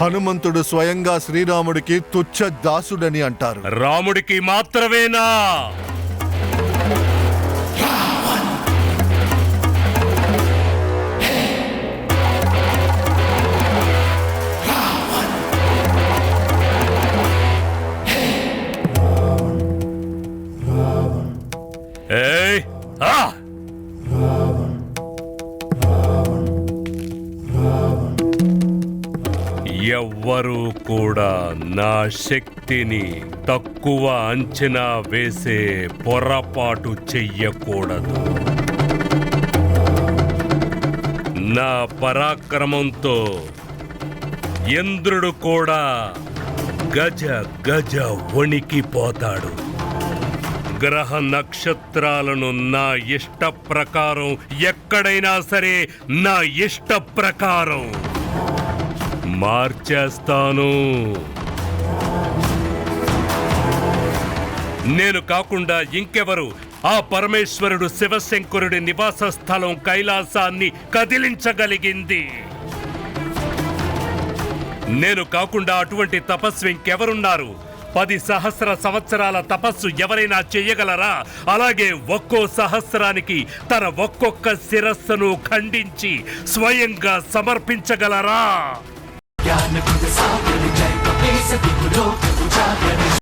హనుమంతుడు స్వయంగా శ్రీరాముడికి తుచ్చ దాసుడని అంటారు రాముడికి మాత్రమేనా ఏయ్ ఆ! ఎవ్వరూ కూడా నా శక్తిని తక్కువ అంచనా వేసే పొరపాటు చెయ్యకూడదు. నా పరాక్రమంతో ఇంద్రుడు కూడా గజ గజ వణికిపోతాడు. గ్రహ నక్షత్రాలను నా ఇష్ట ప్రకారం ఎక్కడైనా సరే నా ఇష్ట ప్రకారం మార్చేస్తాను. నేను కాకుండా ఇంకెవరు? ఆ పరమేశ్వరుడు శివశంకరుడి నివాస స్థలం కైలాసాన్ని కదిలించగలిగింది. నేను కాకుండా అటువంటి తపస్సు ఇంకెవరున్నారు? పది సహస్ర సంవత్సరాల తపస్సు ఎవరైనా చెయ్యగలరా అలాగే ఒక్కో సహస్రానికి తన ఒక్కొక్క శిరస్సును ఖండించి స్వయంగా సమర్పించగలరా? ज्ञान गुण सागर जय कपीस दिगुलो उजागर